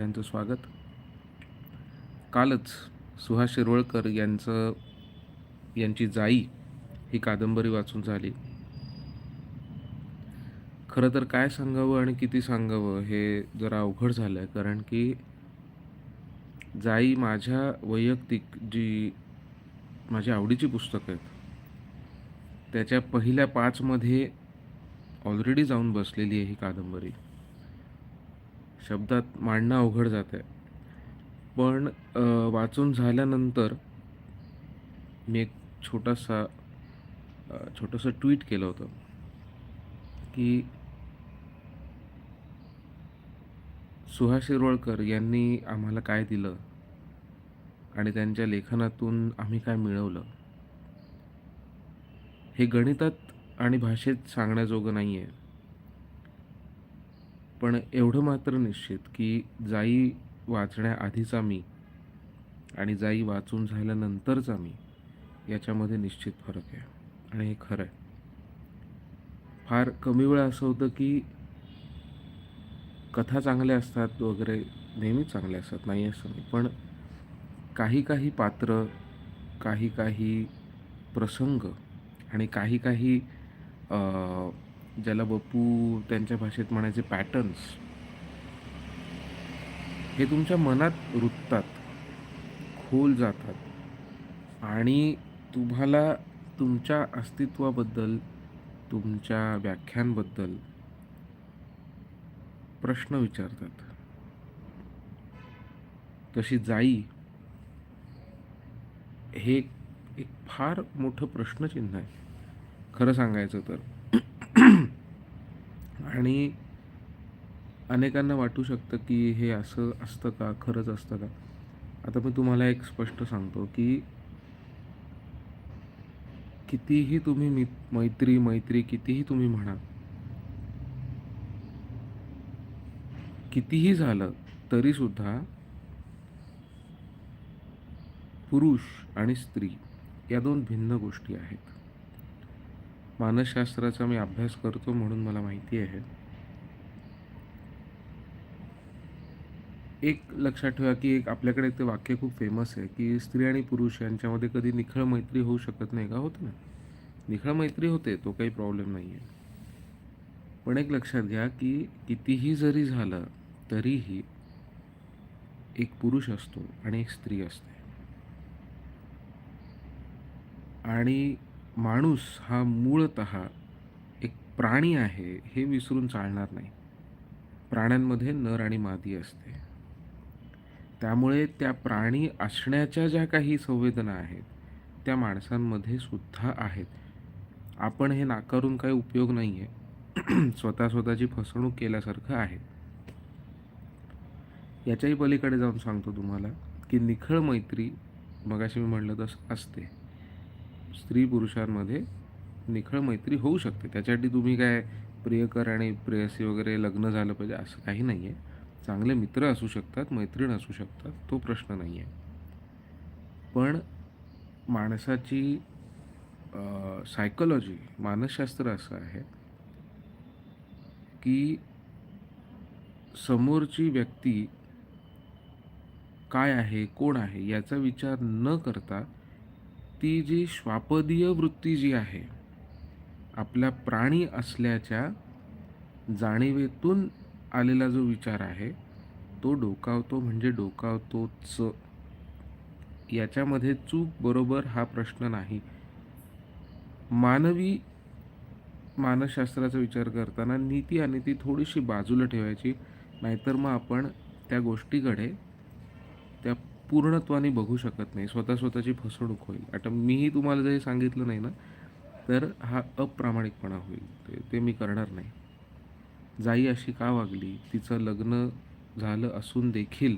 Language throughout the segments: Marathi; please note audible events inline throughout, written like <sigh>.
त्यांचं स्वागत. कालच सुहास शिरवळकर यांचं यांची जाई ही कादंबरी वाचून झाली. खरं तर काय सांगावं आणि किती सांगावं हे जरा अवघड झालं आहे कारण की जाई माझ्या वैयक्तिक जी माझी आवडीची पुस्तकं आहेत त्याच्या पहिल्या पाचमध्ये ऑलरेडी जाऊन बसलेली आहे ही कादंबरी. शब्दात मांडणं अवघड जात आहे पण वाचून झाल्यानंतर मी एक छोटासा छोटंसं ट्विट केलं होतं की सुहास शिरवळकर यांनी आम्हाला काय दिलं आणि त्यांच्या लेखनातून आम्ही काय मिळवलं हे गणितात आणि भाषेत सांगण्याजोगं नाही आहे पण एवढं मात्र निश्चित की जाई वाचण्याआधीचा मी आणि जाई वाचून झाल्यानंतरचा मी याच्यामध्ये निश्चित फरक आहे. आणि हे खरं आहे. फार कमी वेळा असं होतं की कथा चांगल्या असतात वगैरे नेहमीच चांगल्या असतात नाही असं नाही. पण काही काही पात्र काही काही प्रसंग आणि काही काही ज्याला बप्पू त्यांच्या भाषेत म्हणायचे पॅटर्न्स हे तुमच्या मनात रुततात खोल जातात आणि तुम्हाला तुमच्या अस्तित्वाबद्दल तुमच्या व्याख्यांबद्दल प्रश्न विचारतात. तशी जाई हे एक फार मोठं प्रश्नचिन्ह आहे. खरं सांगायचं तर. आणि अनेकांना वाटू शकतं की हे असं असतं का खरंच असतं का? आता मी तुम्हाला एक स्पष्ट सांगतो की कितीही तुम्ही मी मैत्री मैत्री कितीही तुम्ही म्हणा कितीही झालं तरीसुद्धा पुरुष आणि स्त्री या दोन भिन्न गोष्टी आहेत. मानसशास्त्राचा मी अभ्यास करतो म्हणून मला माहिती आहे. एक लक्षात ठेवा की एक आपल्याकडे ते वाक्य खूप फेमस आहे की स्त्री आणि पुरुष यांच्यामध्ये कधी निखळ मैत्री होऊ शकत नाही का? होत ना? निखळ मैत्री होते तो काही प्रॉब्लेम नाही आहे पण एक लक्षात घ्या की कितीही जरी झालं तरीही एक पुरुष असतो आणि एक स्त्री असते. आणि माणूस हा मूळत एक प्राणी आहे हे विसरून चालणार नाही. प्राण्यांमध्ये नर आणि मादी असते. त्यामुळे त्या प्राणी असण्याच्या ज्या काही संवेदना आहेत त्या माणसांमध्ये सुद्धा आहेत. आपण हे नाकारून काही उपयोग नाही आहे <clears throat> स्वतः स्वतःची फसवणूक केल्यासारखं आहे. याच्याही पलीकडे जाऊन सांगतो तुम्हाला की निखळ मैत्री मगाशी मी म्हणलं तसं असते. स्त्री पुरुषांमध्ये निखळ मैत्री होऊ शकते. त्याच्यासाठी तुम्ही काय प्रियकर आणि प्रेयसी वगैरे लग्न झालं पाहिजे असं काही नाही आहे चांगले मित्र असू शकतात मैत्रीण असू शकतात तो प्रश्न नाही आहे पण माणसाची सायकोलॉजी मानसशास्त्र असं आहे की समोरची व्यक्ती काय आहे कोण आहे याचा विचार न करता ती जी श्वापदीय वृत्ती जी आहे आपल्या प्राणी असल्याच्या जाणीवेतून आलेला जो विचार आहे तो डोकावतो म्हणजे डोकावतोच. याच्यामध्ये चूक बरोबर हा प्रश्न नाही. मानवी मानसशास्त्राचा विचार करताना नीती आणि ती थोडीशी बाजूला ठेवायची नाहीतर मग आपण त्या गोष्टीकडे त्या पूर्णत्वाने बघू शकत नाही. स्वतः स्वतःची फसवणूक होईल. आता मीही तुम्हाला जरी सांगितलं नाही ना तर हा अप्रामाणिकपणा होईल. ते ते मी करणार नाही. जाई अशी का वागली? तिचं लग्न झालं असून देखील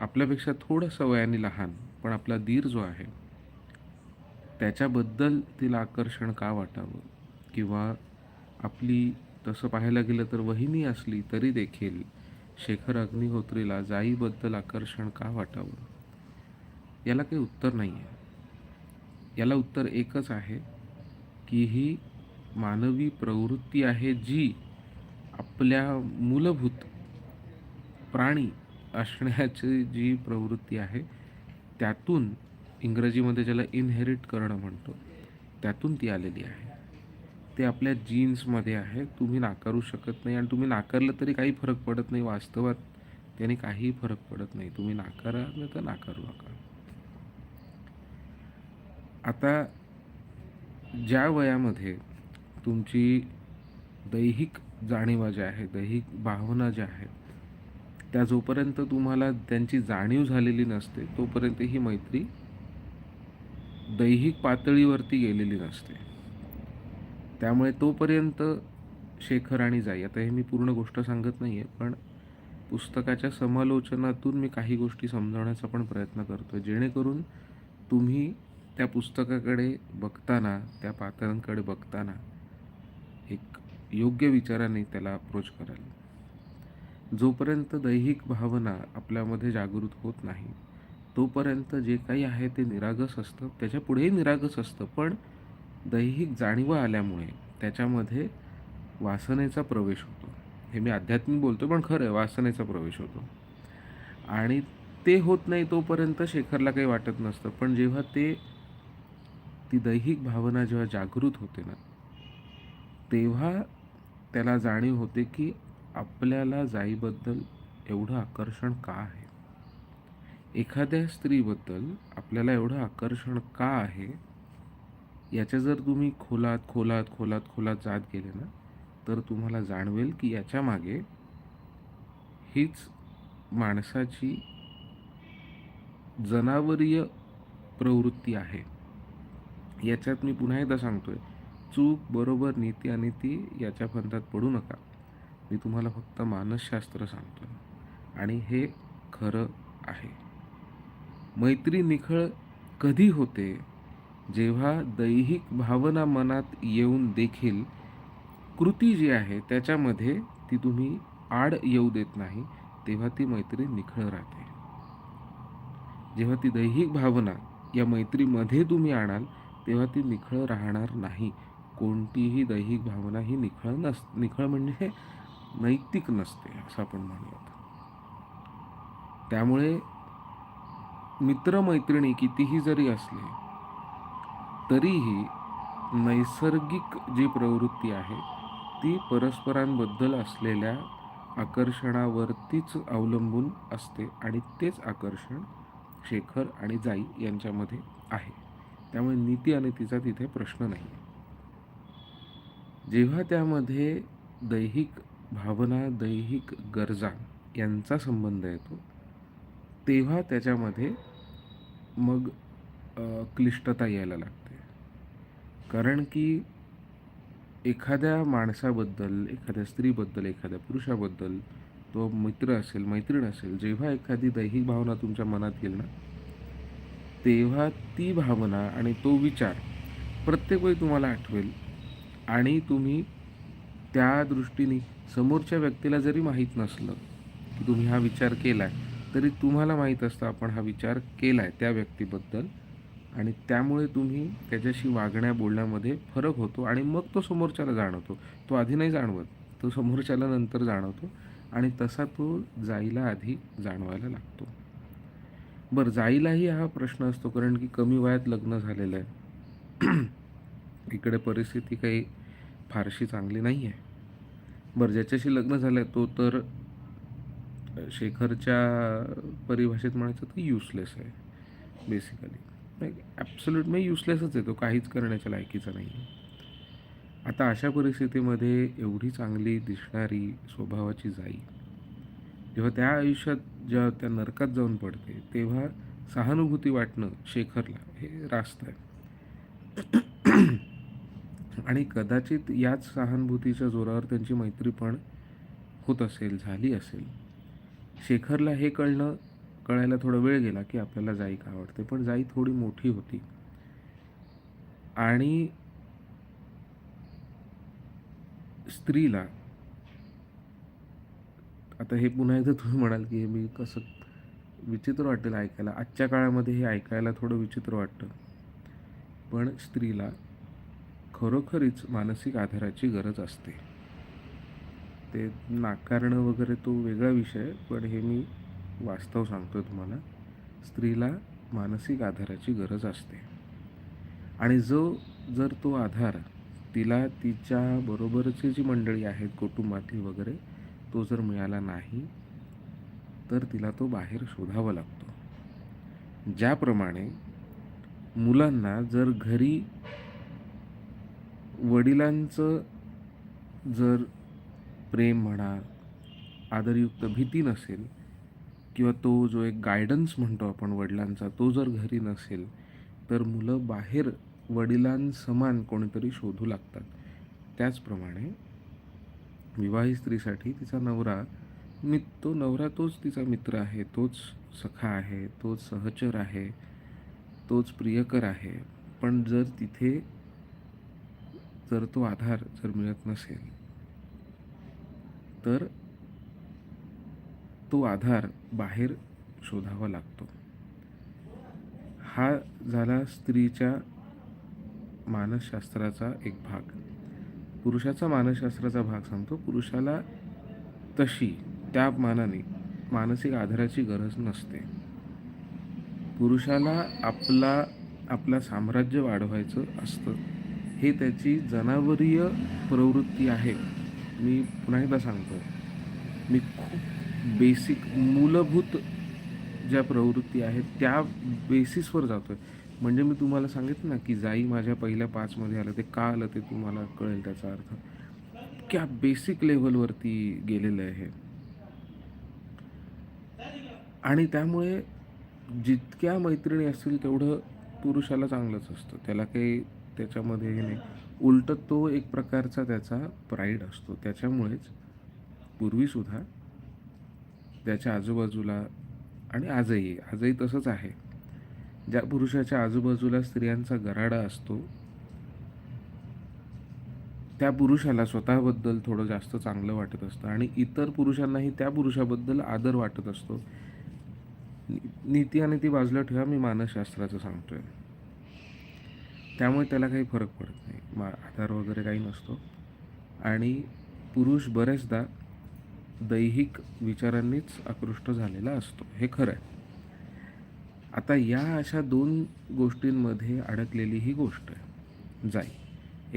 आपल्यापेक्षा थोडंसं वयाने लहान पण आपला दीर जो आहे त्याच्याबद्दल तिला आकर्षण का वाटावं? किंवा आपली तसं पाहायला गेलं तर वहिनी असली तरी देखील शेखर अग्निहोत्रीला जाईबद्दल आकर्षण का वाटावं? याला काही उत्तर नाही आहे याला उत्तर एकच आहे की ही मानवी प्रवृत्ती आहे जी आपल्या मूलभूत प्राणी असण्याची जी प्रवृत्ती आहे त्यातून इंग्रजीमध्ये ज्याला इनहेरिट करणं म्हणतो त्यातून ती आलेली आहे. ते आपल्या जीन्समध्ये आहे तुम्ही नाकारू शकत नाही आणि तुम्ही नाकारलं तरी काही फरक पडत नाही. वास्तवात त्याने काहीही फरक पडत नाही. तुम्ही नाकारा नाही तर नाकारू नका. आता ज्या वयामध्ये तुमची दैहिक जाणीवा ज्या आहे दैहिक भावना ज्या आहेत त्या जोपर्यंत तुम्हाला त्यांची जाणीव झालेली नसते तोपर्यंत ही मैत्री दैहिक पातळीवरती गेलेली नसते. त्यामुळे तोपर्यंत शेखर आणि जाई आता हे मी पूर्ण गोष्ट सांगत नाही आहे पण पुस्तकाच्या समालोचनातून मी काही गोष्टी समजावण्याचा पण प्रयत्न करतो जेणेकरून तुम्ही त्या पुस्तकाकडे बघताना त्या पात्रांकडे बघताना एक योग्य विचाराने त्याला अप्रोच कराल जोपर्यंत दैहिक भावना आपल्यामध्ये जागृत होत नाही तोपर्यंत जे काही आहे ते निरागस असतं. त्याच्या पुढेही निरागस असतं पण दैहिक जाणीवा आल्यामुळे त्याच्यामध्ये वासनेचा प्रवेश होतो. हे मी आध्यात्मिक बोलतो पण खरं आहे वासनेचा प्रवेश होतो. आणि ते होत नाही तोपर्यंत शेखरला काही वाटत नसतं. पण जेव्हा ते ती दैहिक भावना जेव्हा जागृत होते ना तेव्हा त्याला जाणीव होते की आपल्याला जाईबद्दल एवढं आकर्षण का आहे? एखाद्या स्त्रीबद्दल आपल्याला एवढं आकर्षण का आहे? याच्या जर तुम्ही खोलात खोलात खोलात खोलात जात गेले ना तर तुम्हाला जाणवेल की याच्या मागे हीच माणसाची जनावरीय प्रवृत्ती आहे. याच्यात मी पुन्हा एकदा सांगतोय चूक बरोबर नीती अनिती याच्या फंदात पडू नका. मी तुम्हाला फक्त मानसशास्त्र सांगतो आणि हे खरं आहे. मैत्री निखळ कधी होते? जेव्हा दैहिक भावना मनात येऊन देखील कृती जी आहे त्याच्यामध्ये ती तुम्ही आड येऊ देत नाही तेव्हा ती मैत्री निखळ राहते. जेव्हा ती दैहिक भावना या मैत्रीमध्ये तुम्ही आणाल तेव्हा ती निखळ राहणार नाही. कोणतीही दैहिक भावना ही निखळ नस निखळ म्हणजे नैतिक नसते असं आपण म्हणूयात. त्यामुळे मित्रमैत्रिणी कितीही जरी असले तरीही नैसर्गिक जी प्रवृत्ती आहे ती परस्परांबद्दल असलेल्या आकर्षणावरतीच अवलंबून असते आणि तेच आकर्षण शेखर आणि जाई यांच्यामध्ये आहे. त्यामुळे नीती आणि तिचा तिथे प्रश्न नाही जेव्हा त्यामध्ये दैहिक भावना दैहिक गरजा यांचा संबंध येतो तेव्हा त्याच्यामध्ये मग क्लिष्टता यायला लागते. कारण की एखाद्या माणसाबद्दल एखाद्या स्त्रीबद्दल एखाद्या पुरुषाबद्दल तो मित्र असेल मैत्रीण असेल जेव्हा एखादी दैहिक भावना तुमच्या मनात येईल ना तेव्हा ती भावना आणि तो विचार प्रत्येक वेळी तुम्हाला आठवेल. आणि तुम्ही त्या दृष्टीने समोरच्या व्यक्तीला जरी माहीत नसलं की तुम्ही हा विचार केला आहे तरी तुम्हाला माहीत असतं आपण हा विचार केला आहे त्या व्यक्तीबद्दल. आणि त्यामुळे तुम्ही त्याच्याशी वागण्या बोलण्यामध्ये फरक होतो आणि मग तो समोरच्याला जाणवतो. तो आधी नाही जाणवत तो समोरच्याला नंतर जाणवतो आणि तसा तो जाईला आधी जाणवायला लागतो. बरं जाईलाही हा प्रश्न असतो कारण की कमी वयात लग्न झालेलं आहे. इकडे परिस्थिती काही फारशी चांगली नाही आहे बरं ज्याच्याशी लग्न झालं आहे तो तर शेखरच्या परिभाषेत म्हणायचं तर युसलेस आहे बेसिकली ॲब्सोल्यूट म्हणजे युसलेसच आहे तो काहीच करण्याच्या लायकीचा नाही आहे आता अशा परिस्थितीमध्ये एवढी चांगली दिसणारी स्वभावाची जाई जेव्हा त्या आयुष्यात जेव्हा त्या नरकात जाऊन पडते तेव्हा सहानुभूती वाटणं शेखरला हे रास्त आहे. आणि कदाचित याच सहानुभूतीच्या जोरावर त्यांची मैत्री पण होत असेल झाली असेल. शेखरला हे कळणं कळायला थोडा वेळ गेला की आपल्याला जाई का आवडते पण जाई थोडी मोठी होती. आणि स्त्रीला आता हे पुन्हा एकदा तुम्ही म्हणाल की हे मी कसं विचित्र वाटेल ऐकायला. आजच्या काळामध्ये हे ऐकायला थोडं विचित्र वाटतं. पण स्त्रीला खरोखरीच मानसिक आधाराची गरज असते ते नाकारणं वगैरे तो वेगळा विषय आहे. पण हे मी वास्तव सांगतो तुम्हाला. स्त्रीला मानसिक आधाराची गरज असते. आणि जो जर तो आधार तिला तिच्या बरोबरची जी मंडळी आहेत कुटुंबातली वगैरे, तो जर मिळाला नाही, तर तिला तो बाहेर शोधावा लागतो. ज्याप्रमाणे मुलांना जर घरी वडिलांचं जर प्रेम म्हणा, आदरयुक्त भीती नसेल किंवा तो जो एक गायडन्स म्हणतो आपण वडिलांचा, तो जर घरी नसेल, तर मुलं बाहेर वडिलांसमान कोणीतरी शोधू लागतात. त्याचप्रमाणे विवाहित स्त्रीसाठी तिचा नवरा मी तो नवरा तोच तिचा मित्र आहे, तोच सखा आहे, तोच सहचर आहे, तोच प्रियकर आहे. पण जर तिथे जर तो आधार जर मिळत नसेल, तर तो आधार बाहेर शोधावा लागतो. हा झाला स्त्रीच्या मानसशास्त्राचा एक भाग. पुरुषाचा मानसशास्त्राचा भाग सांगतो. पुरुषाला तशी त्या मानाने मानसिक आधाराची गरज नसते. पुरुषाला आपला आपला साम्राज्य वाढवायचं असतं. हे त्याची जनावरीय प्रवृत्ती आहे. मी पुन्हा एकदा सांगतो मी खूप बेसिक मूलभूत ज्या प्रवृत्ती आहेत त्या बेसिसवर जातो आहे म्हणजे मी तुम्हाला सांगितलं ना, की जाई माझ्या पहिल्या पाचमध्ये आलं. ते का आलं ते तुम्हाला कळेल त्याचा अर्थ. इतक्या बेसिक लेवलवरती गेलेलं आहे आणि त्यामुळे जितक्या मैत्रिणी असतील तेवढं पुरुषाला चांगलंच असतं. त्याला काही त्याच्यामध्ये हे नाही. उलटं तो एक प्रकारचा त्याचा प्राईड असतो. त्याच्यामुळेच पूर्वीसुद्धा त्याच्या आजूबाजूला आणि आजही, आजही तसंच आहे. ज्या पुरुषाच्या आजूबाजूला स्त्रियांचा गराडा असतो त्या पुरुषाला स्वतःबद्दल थोडं जास्त चांगलं वाटत असतं आणि इतर पुरुषांनाही त्या पुरुषाबद्दल आदर वाटत असतो. नीती आणि ती बाजूला ठेवा. मी मानसशास्त्राचं सांगतोय. त्यामुळे त्याला काही फरक पडत नाही. मा आधार वगैरे काही नसतो. आणि पुरुष बऱ्याचदा दैहिक विचारांनीच आकृष्ट झालेला असतो. हे खरं आहे. आता या अशा दोन गोष्टींमध्ये अडकलेली ही गोष्ट आहे. जाई.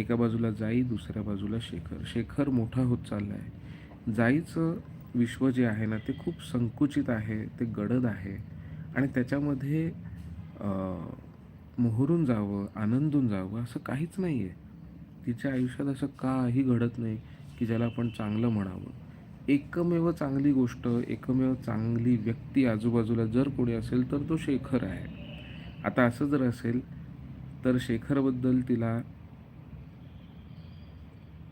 एका बाजूला जाई, दुसऱ्या बाजूला शेखर. शेखर मोठा होत चालला आहे जाईचं विश्व जे आहे ना, ते खूप संकुचित आहे. ते गडद आहे आणि त्याच्यामध्ये मोहरून जावं, आनंदून जावं असं काहीच नाही आहे तिच्या आयुष्यात असं काही घडत नाही, की ज्याला आपण चांगलं म्हणावं. एकमेव चांगली गोष्ट, एकमेव चांगली व्यक्ती आजूबाजूला जर कोणी असेल, तर तो शेखर आहे. आता असं जर असेल, तर शेखरबद्दल तिला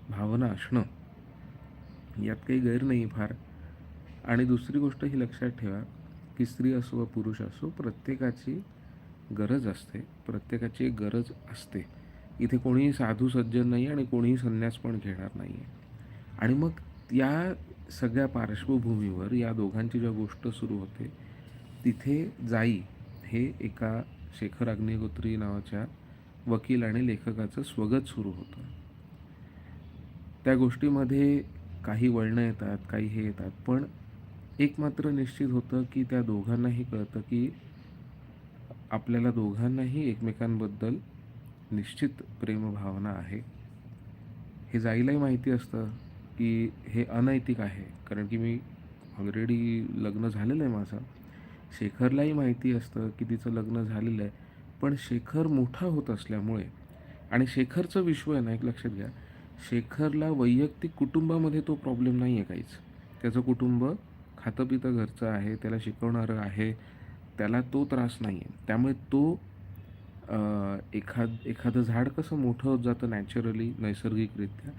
भावना असणं, यात काही गैर नाही फार. आणि दुसरी गोष्ट ही लक्षात ठेवा, की स्त्री असो वा पुरुष असो, प्रत्येकाची गरज असते. प्रत्येकाची एक गरज असते. इथे कोणीही साधू सज्जन नाही आणि कोणीही संन्यास पण घेणार नाही आहे आणि मग या सगळ्या पार्श्वभूमीवर या दोघांची ज्या गोष्ट सुरू होते, तिथे जाई हे एका शेखर अग्निहोत्री नावाच्या वकील आणि लेखकाचं स्वगत सुरू होतं. त्या गोष्टीमध्ये काही वळणं येतात, काही हे येतात. पण एक मात्र निश्चित होतं, की त्या दोघांनाही कळतं, की आपल्याला दोघांनाही एकमेकांबद्दल निश्चित प्रेमभावना आहे. हे जाईलाही माहिती असतं, की हे अनैतिक आहे. कारण की मी ऑलरेडी लग्न झालेलं आहे माझं. शेखरलाही माहिती असतं, की तिचं लग्न झालेलं आहे. पण शेखर मोठा होत असल्यामुळे आणि शेखरचं विश्व आहे ना, एक लक्षात घ्या, शेखरला वैयक्तिक कुटुंबामध्ये तो प्रॉब्लेम नाही आहे काहीच. त्याचं कुटुंब खातं-पितं घरचं आहे. त्याला शिकवणारं आहे. त्याला तो त्रास नाही आहे त्यामुळे तो एखाद एखादं झाड कसं मोठं होत जातं नॅचरली, नैसर्गिकरित्या,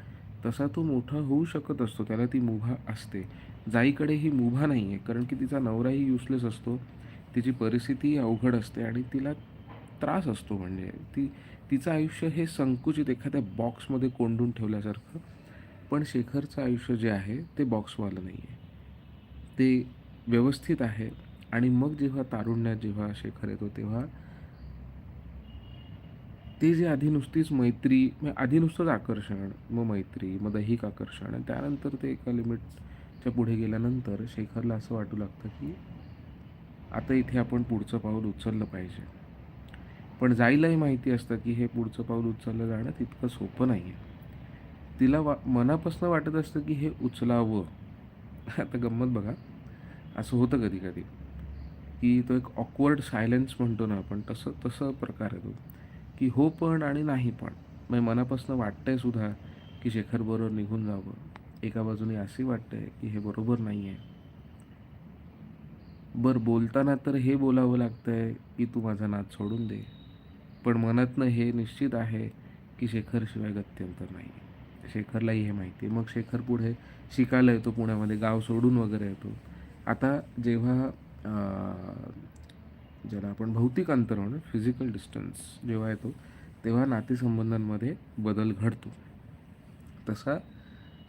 तसा तो मोठा होऊ शकत असतो. त्याला ती मुभा असते. जाईकडे ही मुभा आहे कारण की तिचा नवराही युसलेस असतो. तिची परिस्थितीही अवघड असते आणि तिला त्रास असतो म्हणजे ती तिचं आयुष्य हे संकुचित एखाद्या बॉक्समध्ये कोंडून ठेवल्यासारखं. पण शेखरचं आयुष्य जे आहे, ते बॉक्सवालं नाही आहे ते व्यवस्थित आहे आणि मग जेव्हा तारुण्यात जेव्हा शेखर येतो, तेव्हा ते जे आधी नुसतीच मैत्री म्हणजे आधी नुसतंच आकर्षण मग मैत्री मग दैहिक आकर्षण आणि त्यानंतर ते एका लिमिटच्या पुढे गेल्यानंतर शेखरला असं वाटू लागतं की आता इथे आपण पुढचं पाऊल उचललं पाहिजे. पण जाईलाही माहिती असतं की हे पुढचं पाऊल उचललं जाणं तितकं सोपं नाही आहे तिला वा मनापासून वाटत असतं की हे उचलावं. आता गंमत बघा. असं होतं कधी कधी की तो एक ऑकवर्ड सायलेन्स म्हणतो ना आपण तसं तसं प्रकार आहे तो. की हो पण आणि नाही पण. म्हणजे मनापासून वाटतं आहे सुद्धा की शेखर बरोबर निघून जावं. एका बाजूने असे वाटतंय की हे बरोबर नाही आहे बरं बोलताना तर हे बोलावं लागतं आहे की तू माझा नाद सोडून दे. पण मनातनं हे निश्चित आहे की शेखरशिवाय गत्यंतर नाही शेखरलाही हे माहिती आहे. मग शेखर पुढे शिकायला येतो पुण्यामध्ये गाव सोडून वगैरे येतो. आता जेव्हा ज्याला आपण भौतिक अंतर म्हणून फिजिकल डिस्टन्स जेव्हा येतो तेव्हा नातेसंबंधांमध्ये बदल घडतो. तसा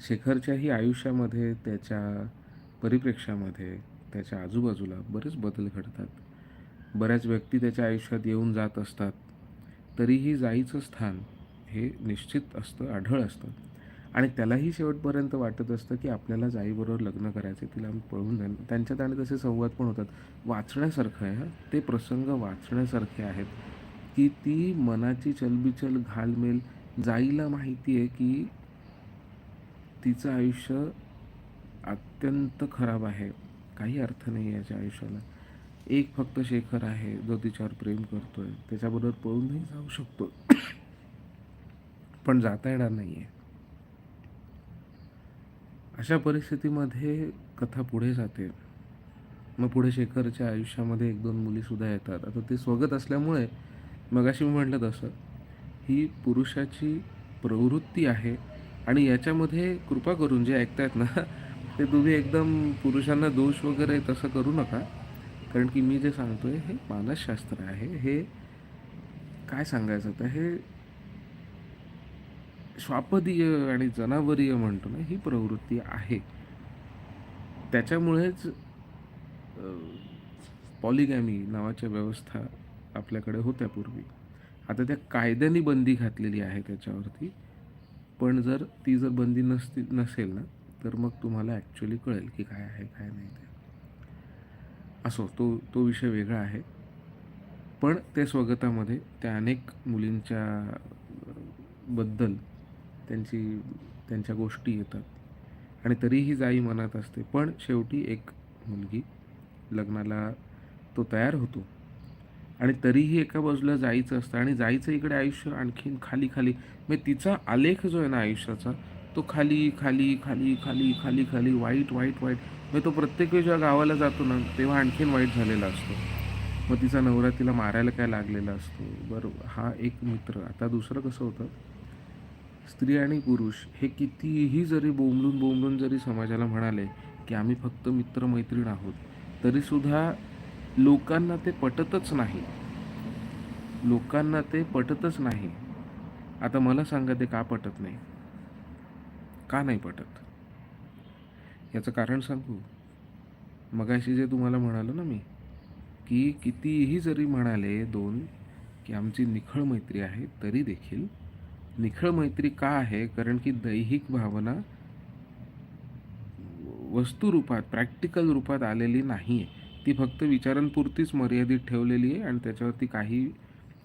शेखरच्याही आयुष्यामध्ये त्याच्या परिप्रेक्ष्यामध्ये त्याच्या आजूबाजूला बरेच बदल घडतात. बऱ्याच व्यक्ती त्याच्या आयुष्यात येऊन जात असतात. तरीही जाईचं स्थान हे निश्चित असतं आढळ असतं. आणि त्यालाही शेवटपर्यंत वाटत असतं की आपल्याला जाईबरोबर लग्न करायचे तिला पळून जाईल त्यांच्यात आणि तसे संवाद पण होतात. वाचण्यासारखं आहे ते प्रसंग वाचण्यासारखे आहेत की ती मनाची चलबिचल घालमेल. जाईला माहिती आहे की तिचं आयुष्य अत्यंत खराब आहे. काही अर्थ नाही आहे याच्या आयुष्याला. एक फक्त शेखर आहे जो तिच्यावर प्रेम करतोय. त्याच्याबरोबर पळूनही जाऊ शकतो. पण जाता येणार नाही आहे अशा परिस्थितीमध्ये कथा पुढे जाते. मग पुढे शेखरच्या आयुष्यामध्ये एक दोन मुलीसुद्धा येतात. आता ते स्वगत असल्यामुळे मगाशी मी म्हटलं तसं ही पुरुषाची प्रवृत्ती आहे आणि याच्यामध्ये कृपा करून जे ऐकतायत ना ते तुम्ही एकदम पुरुषांना दोष वगैरे तसं करू नका. कारण की मी जे सांगतो आहे हे मानसशास्त्र आहे. हे काय सांगायचं? होतं हे स्वापदीय आणि जनावरीय म्हणतो ना ही प्रवृत्ती आहे. त्याच्यामुळेच पॉलिगॅमी नावाच्या व्यवस्था आपल्याकडे होत्या पूर्वी. आता त्या कायद्याने बंदी घातलेली आहे त्याच्यावरती. पण जर ती जर बंदी नसती नसेल ना तर मग तुम्हाला ॲक्च्युली कळेल की काय आहे काय नाही ते. असो तो तो विषय वेगळा आहे. पण ते स्वगतामध्ये त्या अनेक मुलींच्या बद्दल त्यांची त्यांच्या गोष्टी येतात. आणि तरीही जाई मनात असते. पण शेवटी एक मुलगी लग्नाला तो तयार होतो. आणि तरीही एका बाजूला जायचं असतं. आणि जायचं इकडे आयुष्य आणखीन खाली खाली. म्हणजे तिचा आलेख जो आहे ना आयुष्याचा तो खाली खाली खाली खाली खाली खाली वाईट वाईट वाईट म्हणजे तो प्रत्येक वेळी जेव्हा गावाला जातो ना तेव्हा आणखीन वाईट झालेला असतो. मग तिचा नवरा तिला मारायला काय लागलेला असतो? बरं हा एक मित्र. आता दुसरं कसं होतं? स्त्री आणि पुरुष हे कितीही जरी बोंबलून बोंबलून जरी समाजाला म्हणाले की आम्ही फक्त मित्रमैत्रीण आहोत तरीसुद्धा लोकांना ते पटतच नाही. लोकांना ते पटतच नाही. आता मला सांगा ते का पटत नाही? का नाही पटत? याचं कारण सांगू? मगाशी जे तुम्हाला म्हणालो ना मी की कितीही जरी म्हणाले दोन की आमची निखळ मैत्री आहे तरी देखील निखळ मैत्री का आहे? कारण की दैहिक भावना वस्तुरूपात प्रॅक्टिकल रूपात आलेली नाही आहे ती फक्त विचारांपुरतीच मर्यादित ठेवलेली आहे आणि त्याच्यावरती काही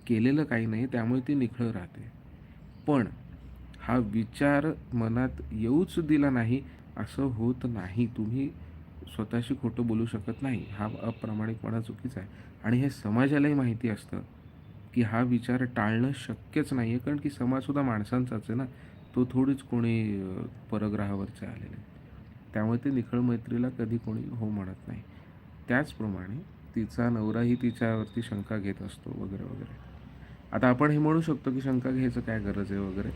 केलेलं काही नाही त्यामुळे ती निखळ राहते. पण हा विचार मनात येऊच दिला नाही असं होत नाही. तुम्ही स्वतःशी खोटं बोलू शकत नाही. हा अप्रामाणिकपणा चुकीचा आहे. आणि हे समाजालाही माहिती असतं. की हा विचार टाळणं शक्यच नाही आहे कारण की समाजसुद्धा माणसांचाच आहे ना. तो थोडीच कोणी परग्रहावरचे आलेले त्यामुळे ते निखळ मैत्रीला कधी कोणी हो म्हणत नाही. त्याचप्रमाणे तिचा नवराही तिच्यावरती शंका घेत असतो वगैरे वगैरे. आता आपण हे म्हणू शकतो की शंका घ्यायचं काय गरज आहे वगैरे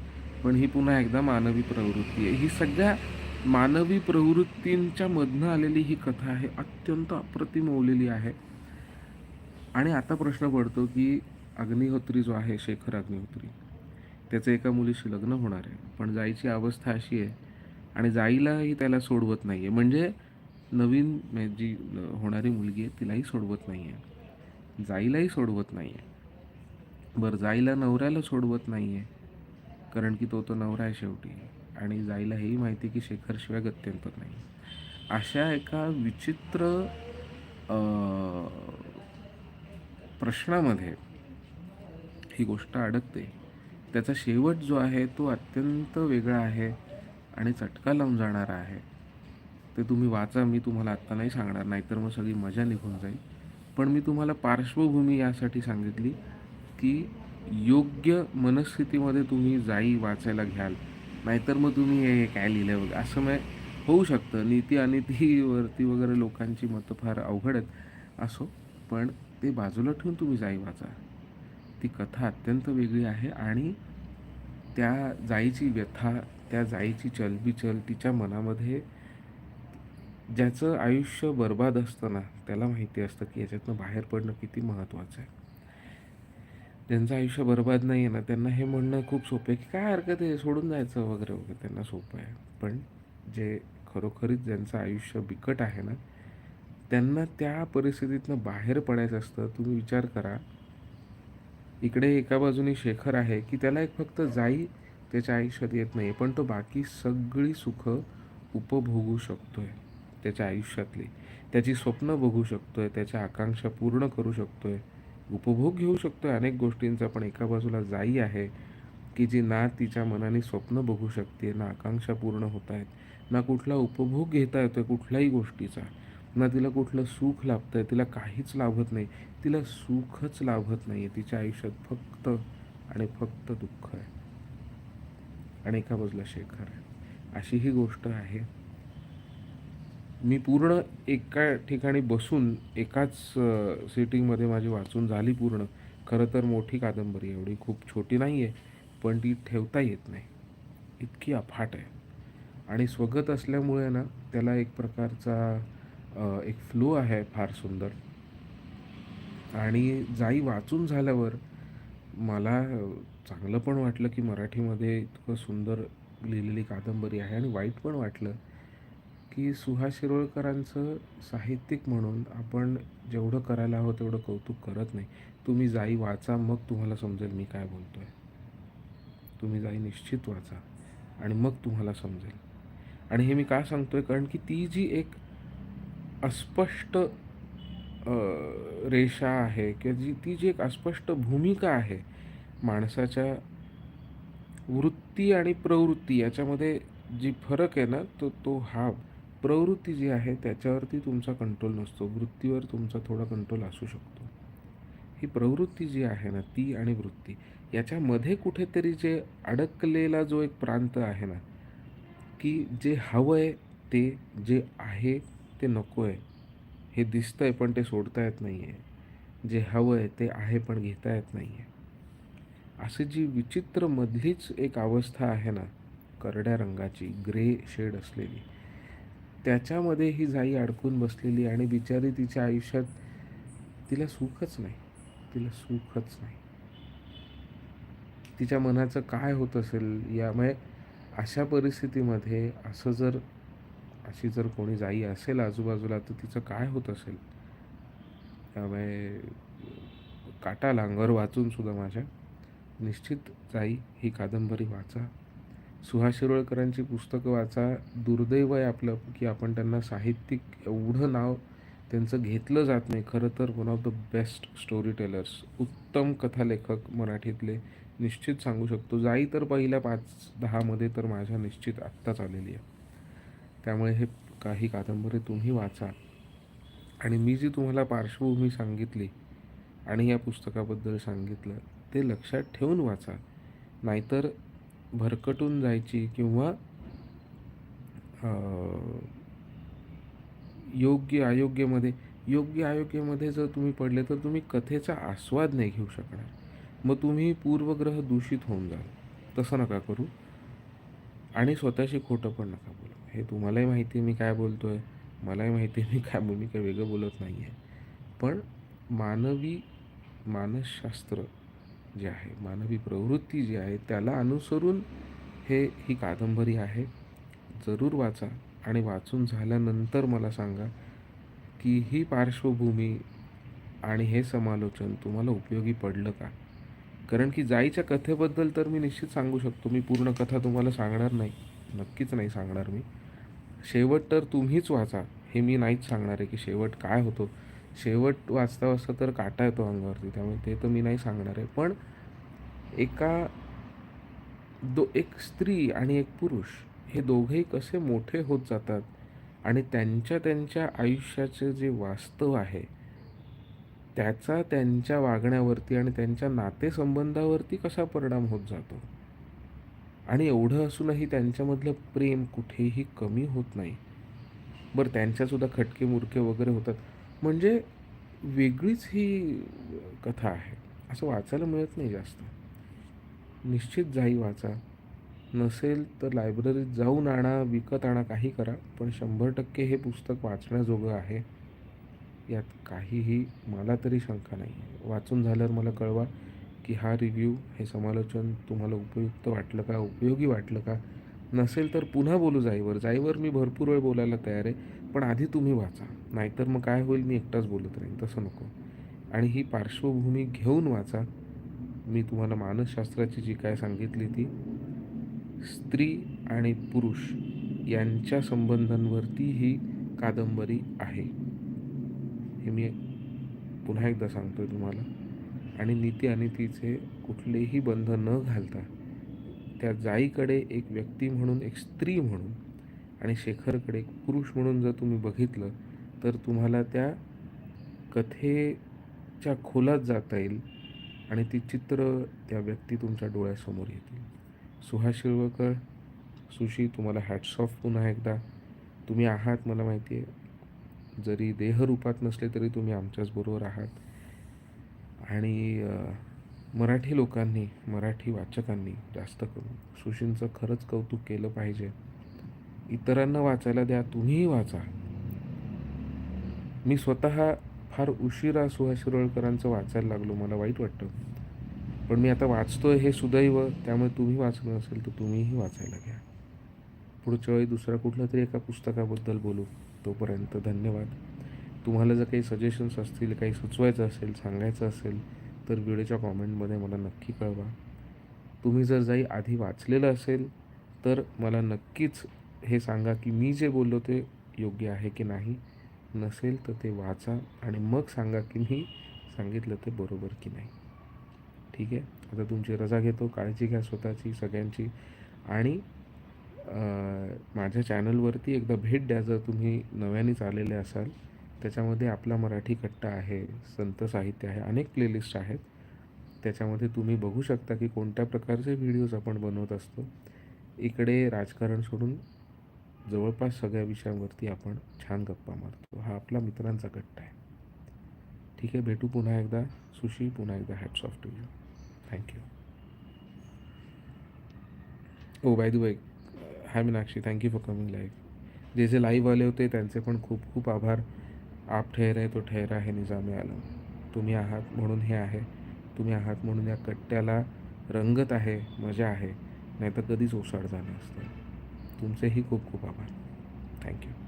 पण ही पुन्हा एकदा मानवी प्रवृत्ती आहे. ही सगळ्या मानवी प्रवृत्तींच्या मधनं आलेली ही कथा आहे अत्यंत अप्रतिम ओवलेली आहे. आणि आता प्रश्न पडतो की अग्निहोत्री जो आहे शेखर अग्निहोत्री त्याचं एका मुलीशी लग्न होणार आहे. पण जायची अवस्था अशी आहे आणि जाईलाही त्याला सोडवत नाही आहे म्हणजे नवीन जी होणारी मुलगी आहे तिलाही सोडवत नाही आहे जाईलाही सोडवत नाही आहे बरं जाईला नवऱ्याला सोडवत नाही आहे कारण की तो तो नवरा आहे शेवटी. आणि जाईला हेही माहिती की शेखरशिवाय गत्यंतर नाही अशा एका विचित्र प्रश्नामध्ये ही गोष्ट अडकते. त्याचा शेवट जो आहे तो अत्यंत वेगळा आहे आणि चटका लावून जाणारा आहे. ते तुम्ही वाचा मी तुम्हाला आत्ता नाही सांगणार नाहीतर मग सगळी मजा निघून जाईल. पण मी तुम्हाला पार्श्वभूमी यासाठी सांगितली की योग्य मनस्थितीमध्ये तुम्ही जाई वाचायला घ्याल. नाहीतर मग तुम्ही हे काय लिहिलं वगैरे असं मग होऊ शकतं. नीती अनितीवरती वगैरे लोकांची मतं फार अवघड आहेत असो पण ते बाजूला ठेवून तुम्ही जाई वाचा. ती कथा अत्यंत वेगळी आहे आणि त्या जाईची व्यथा त्या जाईची चलबिचल तिच्या मनामध्ये ज्याचं आयुष्य बर्बाद असतं ना त्याला माहिती असतं की याच्यातनं बाहेर पडणं किती महत्त्वाचं आहे. ज्यांचं आयुष्य बर्बाद नाही आहे ना त्यांना हे म्हणणं खूप सोपं आहे की काय हरकत आहे? सोडून जायचं वगैरे वगैरे त्यांना सोपं आहे. पण जे खरोखरीच ज्यांचं आयुष्य बिकट आहे ना त्यांना त्या परिस्थितीतनं बाहेर पडायचं असतं. तुम्ही विचार करा इकडे एका बाजूने शेखर आहे की त्याला एक फक्त जाई त्याच्या आयुष्यात येत नाही पण तो बाकी सगळी सुखं उपभोगू शकतोय त्याच्या आयुष्यातली. त्याची स्वप्न बघू शकतोय त्याच्या आकांक्षा पूर्ण करू शकतोय उपभोग घेऊ शकतोय अनेक गोष्टींचा पण एका बाजूला जाई आहे की जी ना तिच्या मनाने स्वप्न बघू शकते ना आकांक्षा पूर्ण होत आहेत ना कुठला उपभोग घेता येतोय कुठल्याही गोष्टीचा. ना तिला कुठलं सुख लाभतंय तिला काहीच लाभत नाही. तिला सुखच लाभत नाही आहे तिच्या आयुष्यात फक्त आणि फक्त दुःख आहे. आणि एका बाजूला शेखर आहे. अशी ही गोष्ट आहे. मी पूर्ण एका ठिकाणी बसून एकाच सिटिंगमध्ये माझी वाचून झाली पूर्ण. खरं तर मोठी कादंबरी एवढी खूप छोटी नाही आहे पण ती ठेवता येत नाही. इतकी अफाट आहे. आणि स्वगत असल्यामुळे ना त्याला एक प्रकारचा एक फ्लो आहे फार सुंदर. आणि जाई वाचून झाल्यावर मला चांगलं पण वाटलं की मराठीमध्ये इतकं सुंदर लिहिलेली कादंबरी आहे आणि वाईट पण वाटलं की सुहास शिरोळकरांचं साहित्यिक म्हणून आपण जेवढं करायला हवं तेवढं कौतुक करत नाही. तुम्ही जाई वाचा मग तुम्हाला समजेल मी काय बोलतो आहे तुम्ही जाई निश्चित वाचा आणि मग तुम्हाला समजेल. आणि हे मी का सांगतो आहे कारण की ती जी एक अस्पष्ट रेषा आहे किंवा जी ती जी एक अस्पष्ट भूमिका आहे माणसाच्या वृत्ती आणि प्रवृत्ती याच्यामध्ये जी फरक आहे ना तो तो हा प्रवृत्ती जी आहे त्याच्यावरती तुमचा कंट्रोल नसतो. वृत्तीवर तुमचा थोडा कंट्रोल असू शकतो. ही प्रवृत्ती जी आहे ना ती आणि वृत्ती याच्यामध्ये कुठेतरी जे अडकलेला जो एक प्रांत आहे ना की जे हवं आहे ते जे आहे ते नको आहे. हे दिसतं आहे पण ते सोडता येत नाही आहे जे हवं आहे ते आहे पण घेता येत नाही आहे अशी जी विचित्र मधलीच एक अवस्था आहे ना करड्या रंगाची ग्रे शेड असलेली त्याच्यामध्ये ही जाई अडकून बसलेली आणि बिचारी तिच्या आयुष्यात तिला सुखच नाही. तिला सुखच नाही. तिच्या मनाचं काय होत असेल यामुळे म्हणजे अशा परिस्थितीमध्ये असं जर अशी जर कोणी जाई असेल आजूबाजूला तर तिचं काय होत असेल? त्यामुळे काटा लांगर वाचून सुद्धा माझ्या. निश्चित जाई ही कादंबरी वाचा. सुहास शिरोळकरांची पुस्तकं वाचा. दुर्दैव आहे आपलं की आपण त्यांना साहित्यिक एवढं नाव त्यांचं घेतलं जात नाही. खरं तर one of the best story tellers उत्तम कथालेखक मराठीतले निश्चित सांगू शकतो. जाई तर पहिल्या पाच दहामध्ये तर माझ्या निश्चित आत्ताच आलेली आहे. त्यामुळे हे काही कादंबरी तुम्ही वाचा. आणि मी जी तुम्हाला पार्श्वभूमी सांगितली आणि या पुस्तकाबद्दल सांगितलं ते लक्षात ठेवून वाचा. नाहीतर भरकटून जायची किंवा योग्य अयोग्यमध्ये योग्य अयोग्यमध्ये जर तुम्ही पडले तर तुम्ही कथेचा आस्वाद नाही घेऊ शकणार. मग तुम्ही पूर्वग्रह दूषित होऊन जाल. तसं नका करू. आणि स्वतःशी खोटं पण नका बोलू. हे तुम्हालाही माहिती आहे मी काय बोलतो आहे मलाही माहिती आहे मी काय बोल? मी काय वेगळं बोलत नाही आहे पण मानवी मानसशास्त्र जे आहे मानवी प्रवृत्ती जी आहे त्याला अनुसरून हे ही कादंबरी आहे. जरूर वाचा आणि वाचून झाल्यानंतर मला सांगा की ही पार्श्वभूमी आणि हे समालोचन तुम्हाला उपयोगी पडलं का? कारण की जाईच्या कथेबद्दल तर मी निश्चित सांगू शकतो. मी पूर्ण कथा तुम्हाला सांगणार नाही. नक्कीच नाही सांगणार मी. शेवट तर तुम्हीच वाचा. हे मी नाहीच सांगणार आहे की शेवट काय होतो. शेवट वाचता वाचता तर काटा येतो अंगावरती. त्यामुळे ते तर मी नाही सांगणार आहे. पण एका दो एक स्त्री आणि एक पुरुष हे दोघेही कसे मोठे होत जातात आणि त्यांच्या त्यांच्या आयुष्याचे जे वास्तव आहे त्याचा त्यांच्या वागण्यावरती आणि त्यांच्या नातेसंबंधावरती कसा परिणाम होत जातो? आणि एवढं असूनही त्यांच्यामधलं प्रेम कुठेही कमी होत नाही. बरं त्यांच्यासुद्धा खटके मुरके वगैरे होतात. म्हणजे वेगळीच ही कथा आहे. असं वाचायला मिळत नाही जास्त. निश्चित जाई वाचा. नसेल तर लायब्ररीत जाऊन आणा विकत आणा काही करा. पण शंभर टक्के हे पुस्तक वाचण्याजोगं आहे. यात काहीही मला तरी शंका नाही आहे वाचून झाल्यावर मला कळवा की हा रिव्ह्यू हे समालोचन तुम्हाला उपयुक्त वाटलं का उपयोगी वाटलं का? नसेल तर पुन्हा बोलू जाईवर. जाईवर मी भरपूर वेळ बोलायला तयार आहे पण आधी तुम्ही वाचा. नाहीतर मग काय होईल मी एकटाच बोलत राहीन. तसं नको. आणि ही पार्श्वभूमी घेऊन वाचा. मी तुम्हाला मानसशास्त्राची जी काय सांगितली ती स्त्री आणि पुरुष यांच्या संबंधांवरती ही कादंबरी आहे. हे मी पुन्हा एकदा सांगतो आहे तुम्हाला. आणि नीती आणि तिचे कुठलेही बंध न घालता त्या जाईकडे एक व्यक्ती म्हणून एक स्त्री म्हणून आणि शेखरकडे एक पुरुष म्हणून जर तुम्ही बघितलं तर तुम्हाला त्या कथेच्या खोलात जाता येईल आणि ती चित्र त्या व्यक्ती तुमच्या डोळ्यासमोर येतील. सुहास शिरवळकर सुशी तुम्हाला हॅट्स ऑफ पुन्हा एकदा. तुम्ही आहात मला माहिती आहे. जरी देहरूपात नसले तरी तुम्ही आमच्याचबरोबर आहात. आणि मराठी लोकांनी मराठी वाचकांनी जास्त करून सुशींचं खरंच कौतुक केलं पाहिजे. इतरांना वाचायला द्या तुम्हीही वाचा. मी स्वतः फार उशिरा सुहास शिरोळकरांचं वाचायला लागलो मला वाईट वाटतं. पण मी आता वाचतोय हे सुदैव त्यामुळे तुम्ही वाचलं असेल तर तुम्हीही वाचायला घ्या. पुढच्या वेळी दुसऱ्या कुठल्या तरी एका पुस्तकाबद्दल बोलू. तोपर्यंत धन्यवाद. तुम्हाला जर काही सजेशन्स असतील काही सुचवायचं असेल सांगायचं असेल तर व्हिडिओच्या कॉमेंटमध्ये मला नक्की कळवा. तुम्ही जर जाई आधी वाचलेलं असेल तर मला नक्कीच हे सांगा की मी जे बोललो ते योग्य आहे की नाही. नसेल तर ते वाचा आणि मग सांगा की मी सांगितलं ते बरोबर की नाही. ठीक आहे? आता तुमची रजा घेतो काळजी घ्या स्वतःची सगळ्यांची. आणि माझ्या चॅनलवरती एकदा भेट द्या जर तुम्ही नव्यानेच आलेले असाल. त्याच्यामध्ये आपला मराठी कट्टा आहे संत साहित्य आहे अनेक प्लेलिस्ट आहेत. त्याच्यामध्ये तुम्ही बघू शकता की कोणत्या प्रकारचे व्हिडिओज आपण बनवत असतो. इकडे राजकारण सोडून जवळपास सगळ्या विषयांवरती आपण छान गप्पा मारतो. हा आपला मित्रांचा कट्टा आहे. ठीक आहे भेटू पुन्हा एकदा. सुशी पुन्हा एकदा hats off to you thank you oh by the way hi Meenakshi thank you for coming live J J live आले होते त्यांचे पण खूप खूप आभार. आप ठहरे तो ठेहरा आहे निजामे आलम. तुम्ही आहात म्हणून हे आहे. तुम्ही आहात म्हणून या कट्ट्याला रंगत आहे मजा आहे. नाहीतर कधीच ओसाड झालं असतं. तुमचेही खूप खूप आभार. थँक्यू